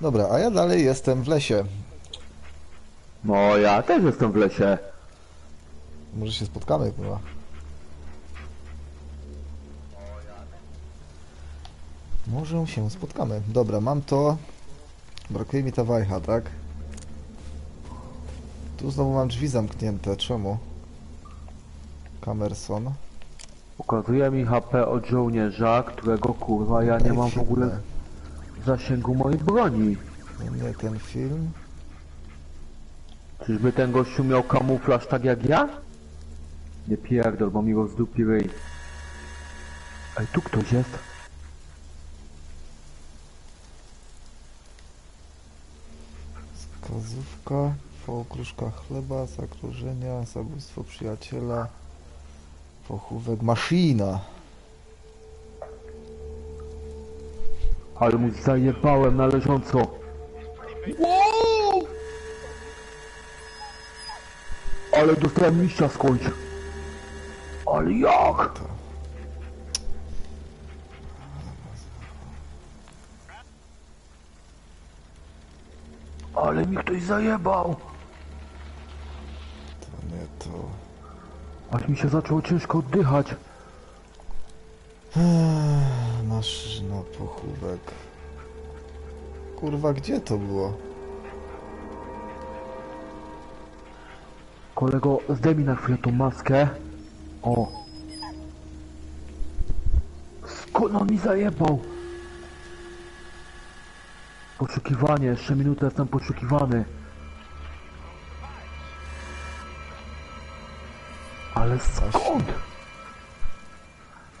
Dobra, a ja dalej jestem w lesie. No ja też jestem w lesie. Może się spotkamy, kurwa. Może się spotkamy. Dobra, mam to. Brakuje mi ta wajcha, tak? Tu znowu mam drzwi zamknięte. Czemu? Kamerson. Pokazuje mi HP od żołnierza, którego kurwa ja nie mam w ogóle zasięgu mojej broni. Nie ten film. Czyżby ten gościu miał kamuflaż tak jak ja? Nie pierdol, bo mi go zdupi ryj. Ej, tu ktoś jest. Wskazówka. Okruszka chleba, zagrożenia, zabójstwo przyjaciela. Pochówek maszyna. Ale mu zajebałem należąco. Wow! Ale dostałem liścia skądś. Ale jak? Ale mi ktoś zajebał. To nie to. Aż mi się zaczęło ciężko oddychać. Maszyna, pochówek. Kurwa, gdzie to było? Kolego, zdejmij na chwilę tą maskę. O. Skąd on mi zajebał? Poszukiwanie, jeszcze minutę jestem poszukiwany. Ale skąd?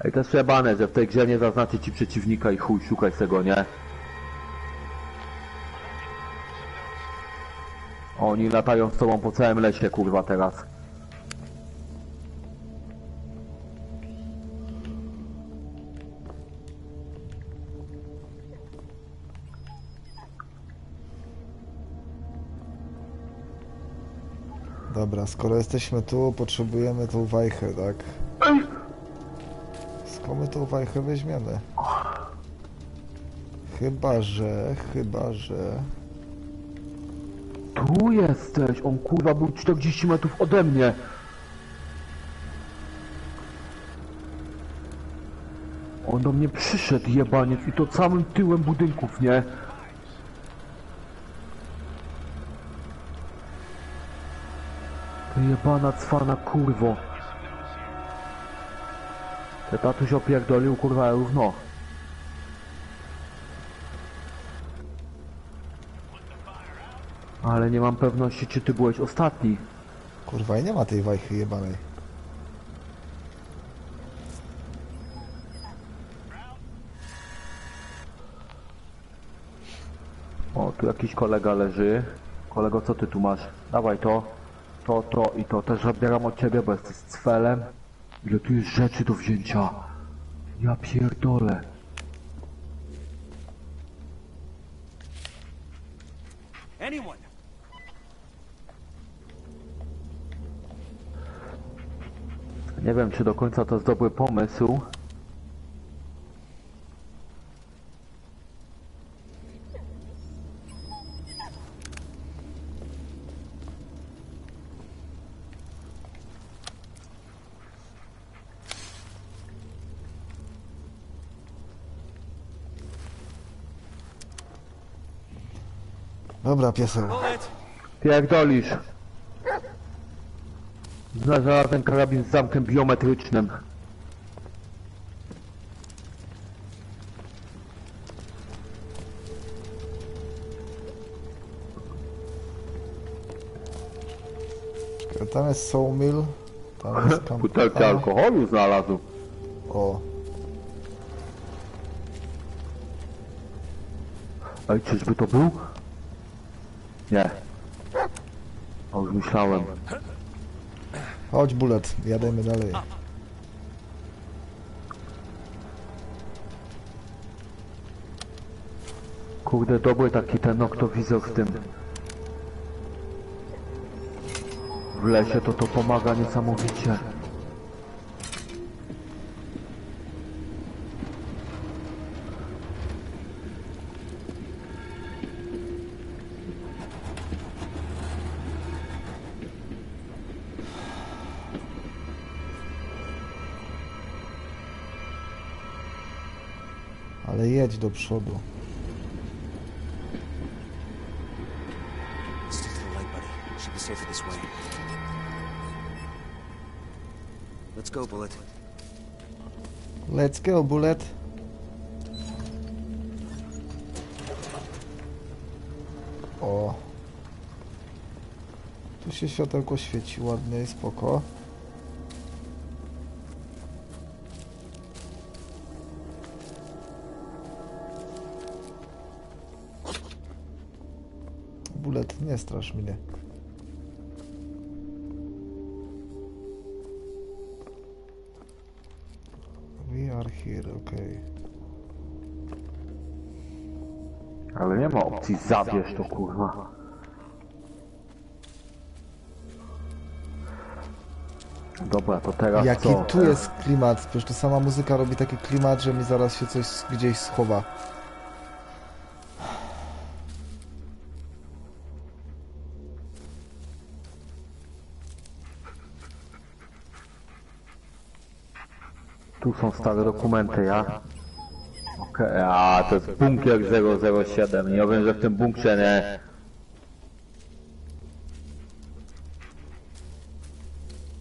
Ej, to jest przejebane, że w tej grze nie zaznaczy ci przeciwnika i chuj, szukaj tego, nie? Oni latają z tobą po całym lesie, kurwa, teraz. Dobra, skoro jesteśmy tu, potrzebujemy tą wajchę, tak? Ej! Skąd my tą wajchę weźmiemy? Chyba, że, chyba, że... Tu jesteś! On kurwa był 40 metrów ode mnie! On do mnie przyszedł, jebaniec, i to całym tyłem budynków, nie? Jebana cwana kurwo. Te tatuś opierdolił kurwa równo. Ale nie mam pewności, czy ty byłeś ostatni. Kurwa, i nie ma tej wajchy jebanej. O, tu jakiś kolega leży. Kolego, co ty tu masz? Dawaj to, to, to i to. Też zabieram od ciebie, bo jesteś cfelem. Ile tu jest rzeczy do wzięcia. Ja pierdolę. Anyone? Nie wiem, czy do końca to jest dobry pomysł. Dobra. Bullet! Pierdolisz. Znalazłem karabin z zamkiem biometrycznym. Tam jest sawmill. Tam jest kamp... Butelkę alkoholu znalazł. O, Ej, czyżby to był? Nie. O, już myślałem. chodź bullet, jademy dalej. Kurde, dobry taki ten noktowizor w tym. W lesie to to pomaga niesamowicie. Ale jedź do przodu. Let's go, Bullet. Let's go, bullet. O. Tu się światełko świeci ładnie, spoko. Strasz mnie. We are here, okej. Ale nie ma opcji zabierz to kurwa. Dobra, to teraz Jaki co? tu jest klimat? Przecież to sama muzyka robi taki klimat, że mi zaraz się coś gdzieś schowa. Tu są stare dokumenty, ja? Okej, a to jest bunkier 007. Ja wiem, że w tym bunkrze nie...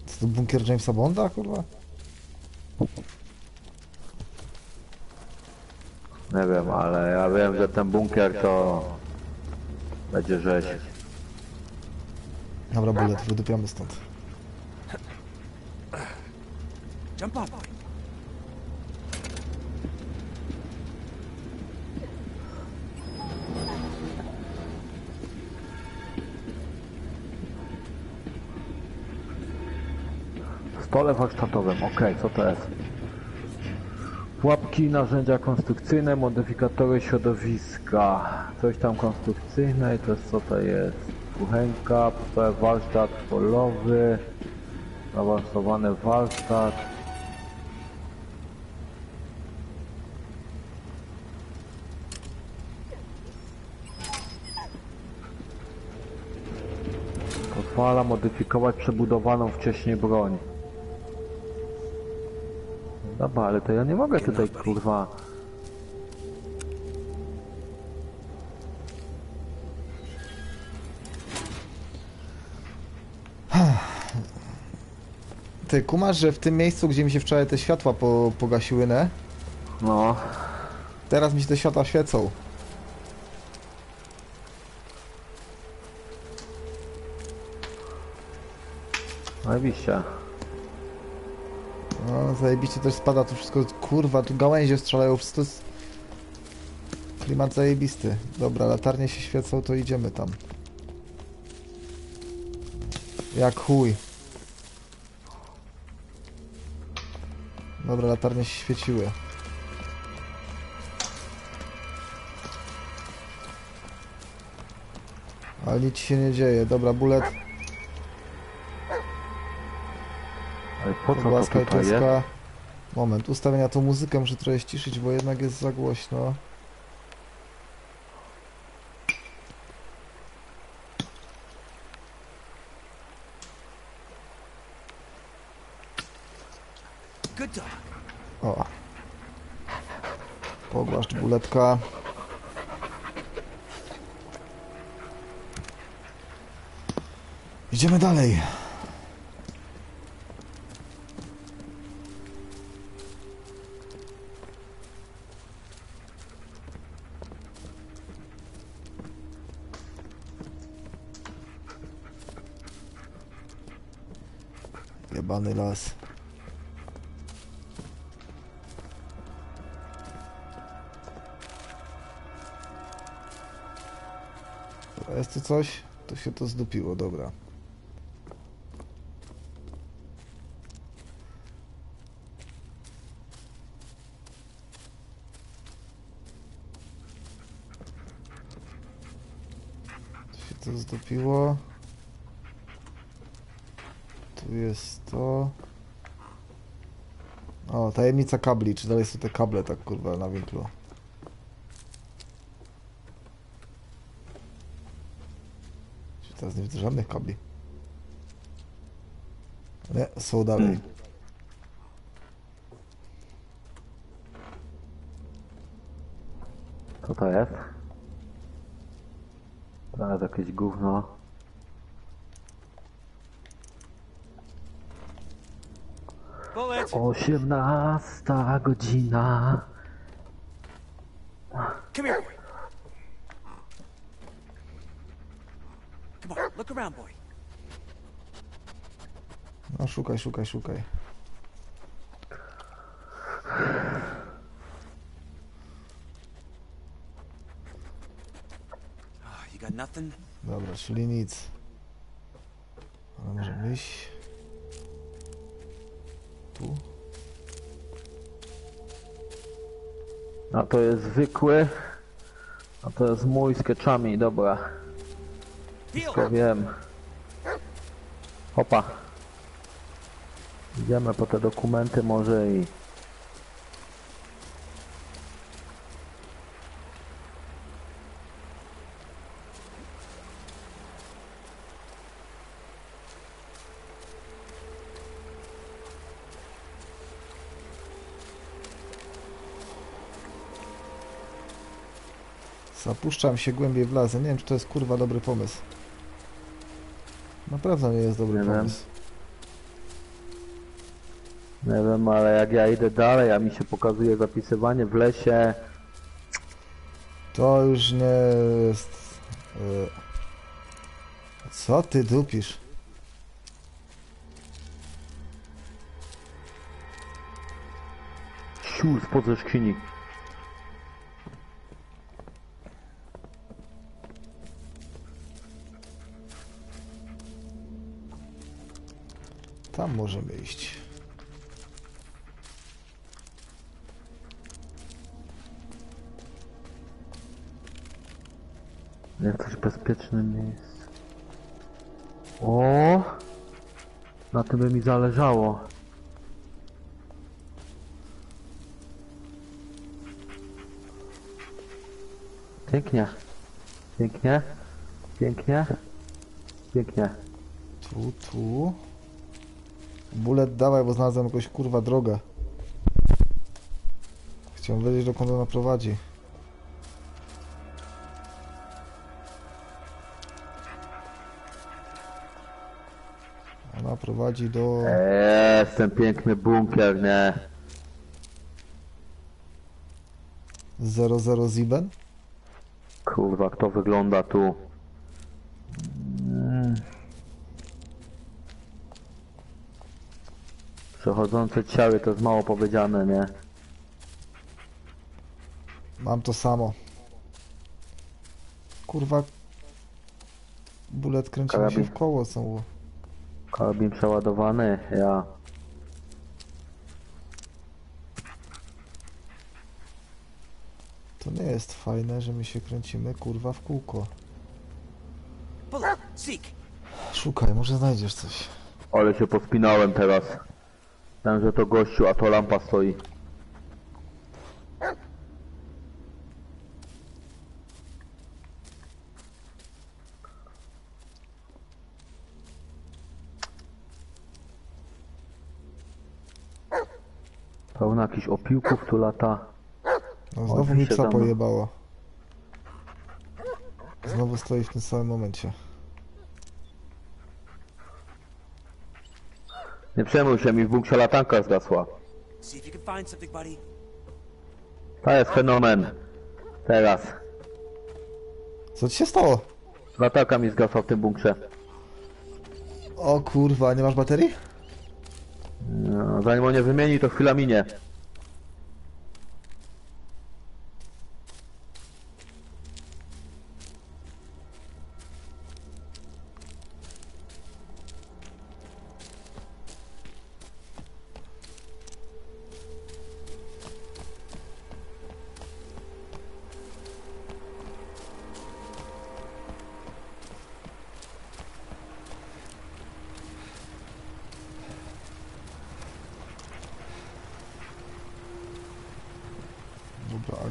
Co to bunkier Jamesa Bonda, kurwa? Nie wiem, ale ja wiem, że ten bunkier to... Będzie rzeź. Dobra, bullet, wydupiamy stąd. Jump up. W stole warsztatowym, okej, co to jest? Pułapki, narzędzia konstrukcyjne, modyfikatory środowiska. Coś tam konstrukcyjne i to jest co to jest? Kuchenka, warsztat polowy, zaawansowany warsztat. Pozwala modyfikować przebudowaną wcześniej broń. Dobra, ale to ja nie mogę tutaj kurwa. Ty kumasz, że w tym miejscu, gdzie mi się wczoraj te światła po, pogasiły, ne? No. Teraz mi się te światła świecą. Oczywiście. Zajebiście też spada tu wszystko, kurwa, tu gałęzie strzelają, wszystko jest... Klimat zajebisty. Dobra, latarnie się świecą, to idziemy tam. Jak chuj. Dobra, latarnie się świeciły. Ale nic się nie dzieje. Dobra, bullet, Ale po co to tutaj jest? Moment, ustawienia tą muzykę muszę trochę ściszyć, bo jednak jest za głośno. O. Pogłaszcz buletka. Idziemy dalej. Jebany las. Jest tu coś? To się to zdupiło, dobra. Tu się to zdupiło. Tu jest to. O, tajemnica kabli. Czy dalej są te kable tak kurwa na winklu? Teraz nie widzę żadnych kabli? Nie, są dalej. Hmm. Co to jest? Teraz jakieś gówno. Bullet! Osiemnasta godzina. Come here, boy. Come on, look around, boy. No szukaj, szukaj, szukaj. Oh, you got nothing? Dobra, czyli nic. Ale może iść. A to jest zwykły. A to jest mój z keczami, dobra. Deal! wiem. Hopa. Idziemy po te dokumenty może i... Zapuszczam się głębiej w las. Ja Nie wiem, czy to jest kurwa dobry pomysł. Naprawdę nie jest dobry Nie wiem. pomysł. Nie wiem, ale jak ja idę dalej, a mi się pokazuje zapisywanie w lesie... To już nie jest... y, Co ty dupisz? Siur spod jaskini. Tam możemy iść. Jakieś bezpieczne miejsce. O! Na tym by mi zależało. Pięknie. Pięknie. Pięknie. Pięknie. Tu, tu. Bullet dawaj, bo znalazłem jakąś kurwa drogę. Chciałem wiedzieć dokąd ona prowadzi. Ona prowadzi do... Jest ten piękny bunkier, nie? 00 Ziben? Kurwa, kto wygląda tu? Przechodzące ciały to jest mało powiedziane, nie? Mam to samo. Kurwa... Bullet kręci mi się Karabin. w koło znowu. Karabin przeładowany, ja. To nie jest fajne, że my się kręcimy kurwa w kółko. Bullet! Seek! Szukaj, może znajdziesz coś. Ale się pospinałem teraz. Myślałem, że to gościu, a to lampa stoi. Pełno jakichś opiłków tu lata. No, znowu mi psa pojebało. Znowu stoi w tym samym momencie. Nie przejmuj się, mi w bunkrze latanka zgasła. To jest fenomen. Teraz. Co ci się stało? Latarka mi zgasła w tym bunkrze. O kurwa, nie masz baterii? No, zanim on nie wymieni, to chwila minie.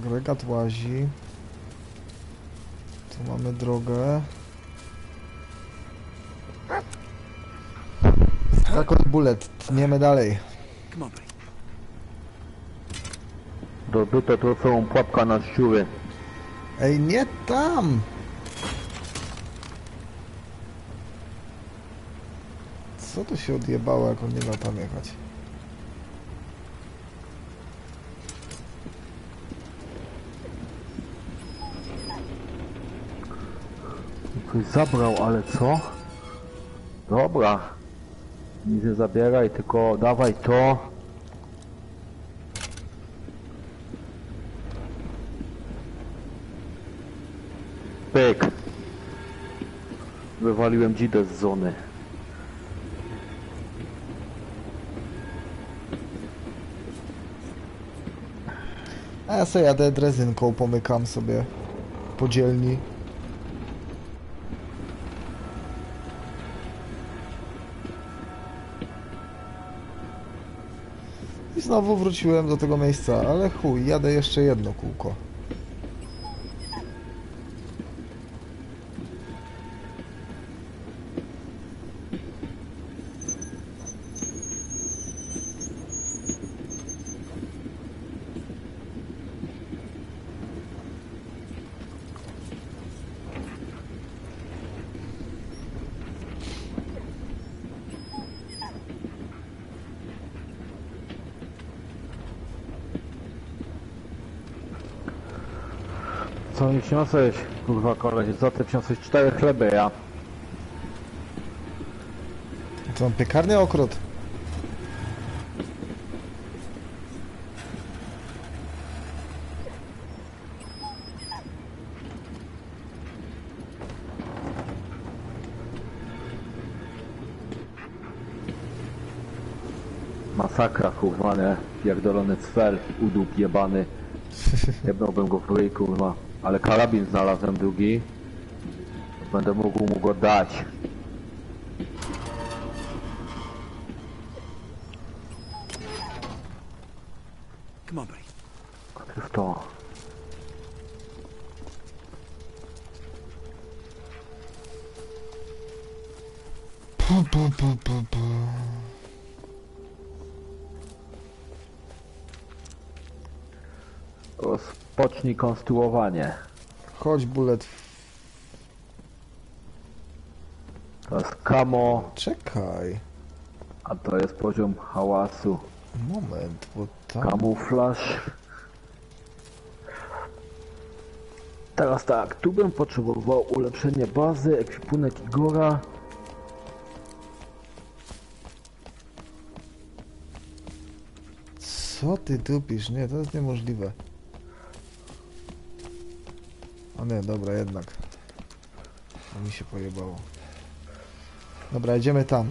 Agregat łazi. Tu mamy drogę. Tak od bullet, tniemy dalej. To całą pułapka na szczury. Ej, nie tam! Co to się odjebało, jak on nie ma tam jechać? Zabrał, ale co? Dobra. Nie zabieraj, tylko dawaj to. Pyk. Wywaliłem dzidę z zony. A ja sobie jadę drezynką, pomykam sobie po znowu wróciłem do tego miejsca, ale chuj, jadę jeszcze jedno kółko. Co mi przyniosłeś, kurwa koleś? Co ty przyniosłeś? Cztery chleby, ja. To mam piekarny okrut. Masakra, kurwa, nie? Pierdolony cfel, udup jebany. Jebnąłbym go w ryj, kurwa. Ale karabin znalazłem drugi. Będę mógł mu go dać. Come on, buddy. Ty w to. Pu, pu, pu, pu, pu. Rozpocznij konstruowanie. Chodź, bullet. To jest kamo, Czekaj. a to jest poziom hałasu. Moment, bo tam... Kamuflaż. Teraz tak, tu bym potrzebował ulepszenie bazy, ekwipunek Igora. Co ty dupisz? Nie, to jest niemożliwe. A nie, dobra, jednak. To mi się pojebało. Dobra, idziemy tam.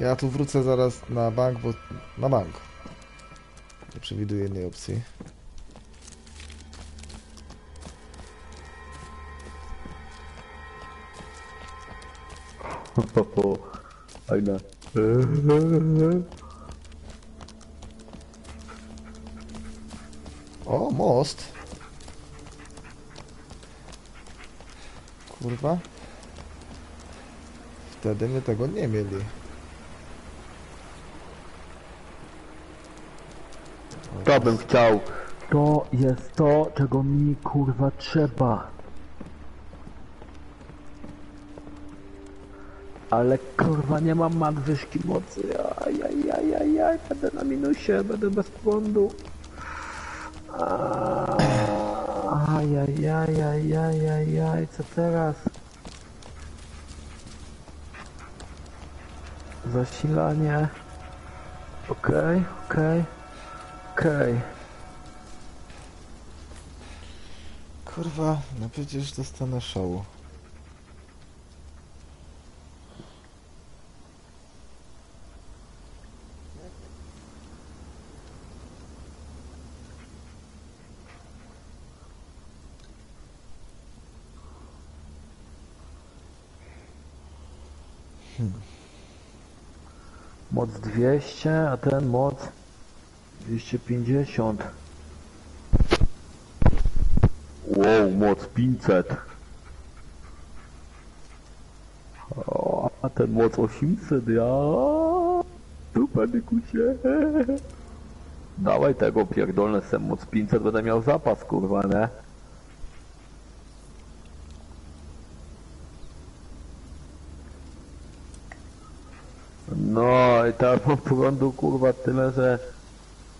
Ja tu wrócę zaraz na bank, bo... Na bank. Nie przewiduję innej opcji. Fajne. O, most. Kurwa. Wtedy my tego nie mieli. To bym chciał. To jest to, czego mi kurwa trzeba. Ale kurwa nie mam nadwyżki mocy. Ajajajajaj, będę na minusie, będę bez prądu. Ajajajajajajaj, co teraz? Zasilanie. Okej, okej, okej. Kurwa, no przecież dostanę szału. Moc 200, a ten moc 250. Wow, moc 500. O, a ten moc 800, ja. Tu kusie. Dawaj tego pierdolne sem moc 500, będę miał zapas, kurwa, nie? No i tam prądu kurwa tyle, że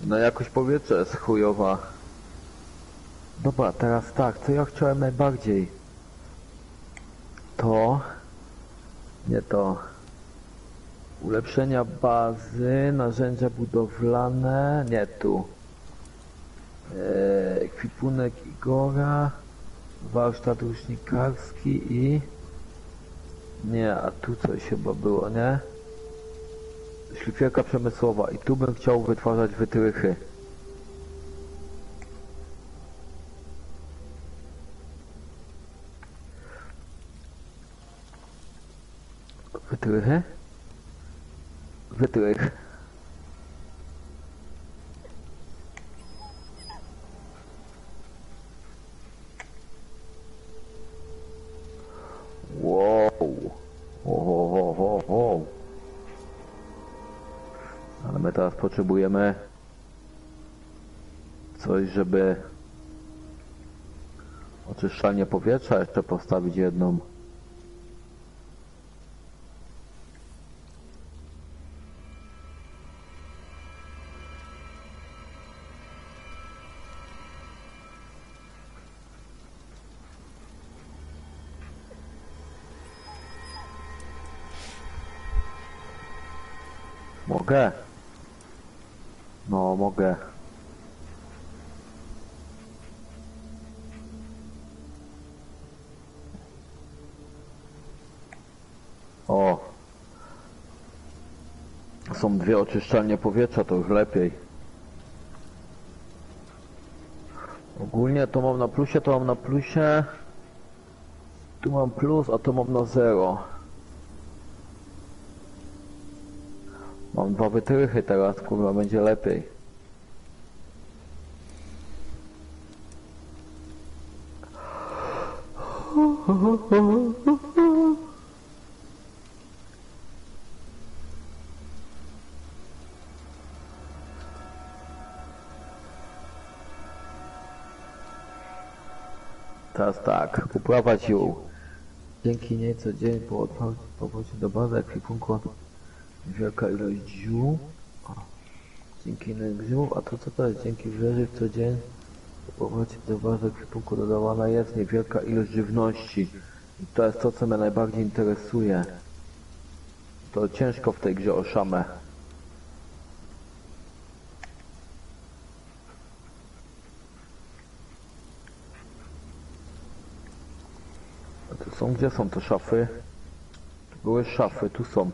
no jakoś powietrze jest chujowa. Dobra, teraz tak, co ja chciałem najbardziej? To... Nie to. Ulepszenia bazy, narzędzia budowlane, nie tu. Eee, ekwipunek Igora, warsztat rusznikarski i... Nie, a tu coś chyba było, nie? Szlifierka przemysłowa i tu bym chciał wytwarzać wytrychy. Wytrychy? Wytrych. Wow. Wow, wow, wow, wow. Ale my teraz potrzebujemy coś, żeby oczyszczalnię powietrza jeszcze postawić jedną. Mogę? No, mogę. O. Są dwie oczyszczalnie powietrza, to już lepiej. Ogólnie to mam na plusie, to mam na plusie. Tu mam plus, a to mam na zero. Mam dwa wytrychy teraz, kurwa, będzie lepiej. Teraz tak, uprawa ziół. Dzięki niej co dzień po powrocie do bazy ekwipunku wielka ilość ziół. Dzięki innym ziół, a to co to jest? Dzięki wieży w co dzień po powrocie do bazy ekwipunku dodawana jest niewielka ilość żywności. I to jest to co mnie najbardziej interesuje. To ciężko w tej grze o szamę. A tu są, gdzie są te szafy? Tu były szafy, tu są.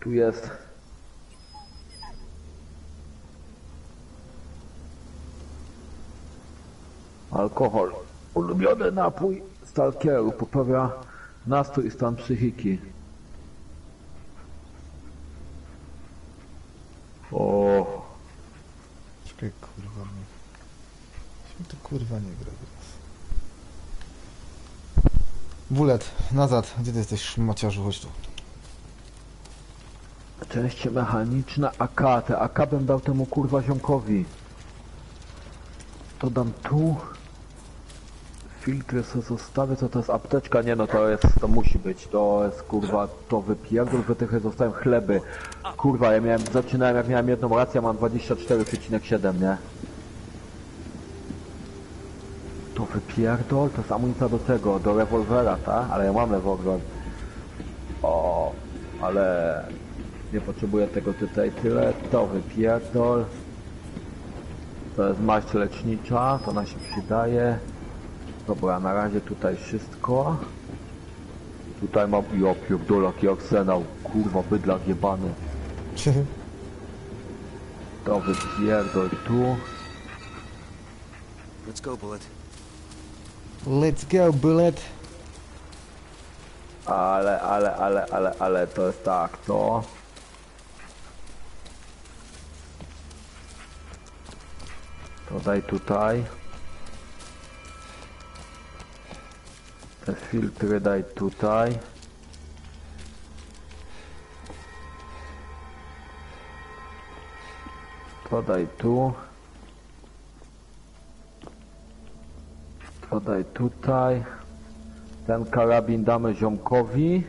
Tu jest. Alkohol. Ulubiony napój stalkeru poprawia nastrój i stan psychiki. O, Czekaj, kurwa nie. Się to kurwa nie gra teraz. Wulet, nazad. Gdzie ty jesteś, szmaciarzu? Chodź tu. Część mechaniczna AK. Te AK bym dał temu kurwa ziomkowi. To dam tu. Filtry sobie zostawię, co to jest apteczka? Nie no, to jest, to musi być, to jest kurwa, to wypierdol, wytychy zostałem chleby. Kurwa, ja miałem, zaczynałem jak miałem jedną rację, mam 24,7, nie? To wypierdol, to jest amunicja do tego, do rewolwera, ta? Ale ja mam rewolwer. O, ale nie potrzebuję tego tutaj tyle. To wypierdol. To jest maść lecznicza, to nam się przydaje. Dobra, na razie tutaj wszystko. Tutaj mam, ja pierdolę, jaki arsenał. Kurwa, bydlak jebany. To wypierdol tu. Let's go, Bullet. Let's go, bullet. Ale, ale, ale, ale, ale to jest tak, to. To daj tutaj. Te filtry daj tutaj. To daj tu. To daj tutaj. Ten karabin damy ziomkowi.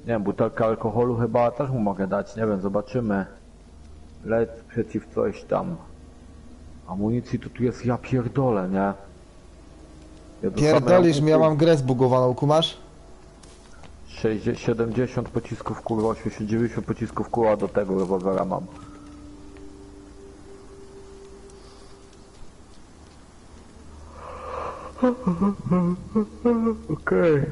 Nie wiem, butelkę alkoholu chyba też mu mogę dać, nie wiem, zobaczymy. Lec przeciw coś tam. Amunicji to tu jest, ja pierdolę, nie? Ja do Pierdolisz ja mam grę zbugowaną, kumasz? 60, 70 pocisków kurwa, 80, 90 pocisków kurwa do tego rewolwera mam. Okej.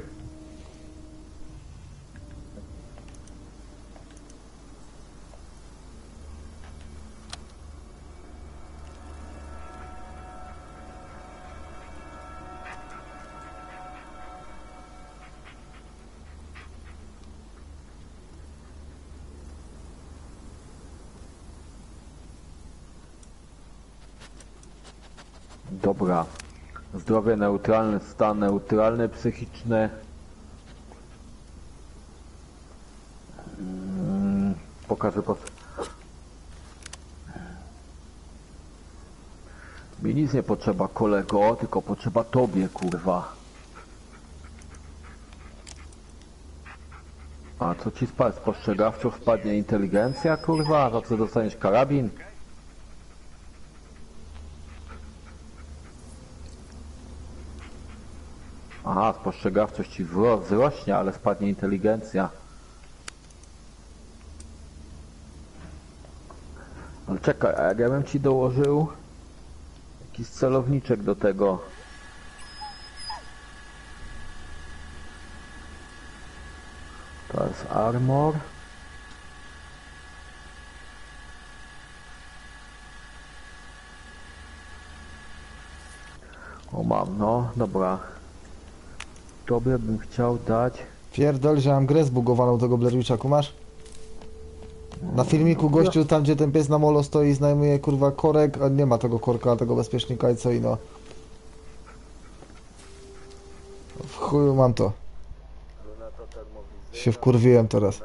Dobra. Zdrowie neutralne, stan neutralny, psychiczny. Mm, Pokażę po... Mi nic nie potrzeba kolego, tylko potrzeba tobie, kurwa. A co ci spadł? Spostrzegawczo spadnie inteligencja, kurwa? Za co dostaniesz karabin? Aha, spostrzegawczość ci wzrośnie, ale spadnie inteligencja. Ale czekaj, a jak ja bym ci dołożył jakiś celowniczek do tego. To jest armor. O mam, no, dobra. Tobie bym chciał dać. Pierdol, że mam grę zbugowaną tego Blair Witcha, kumasz? Na filmiku gościu tam, gdzie ten pies na molo stoi, znajmuje kurwa korek, a nie ma tego korka, tego bezpiecznika i co ino. W chuju mam to. Się wkurwiłem teraz.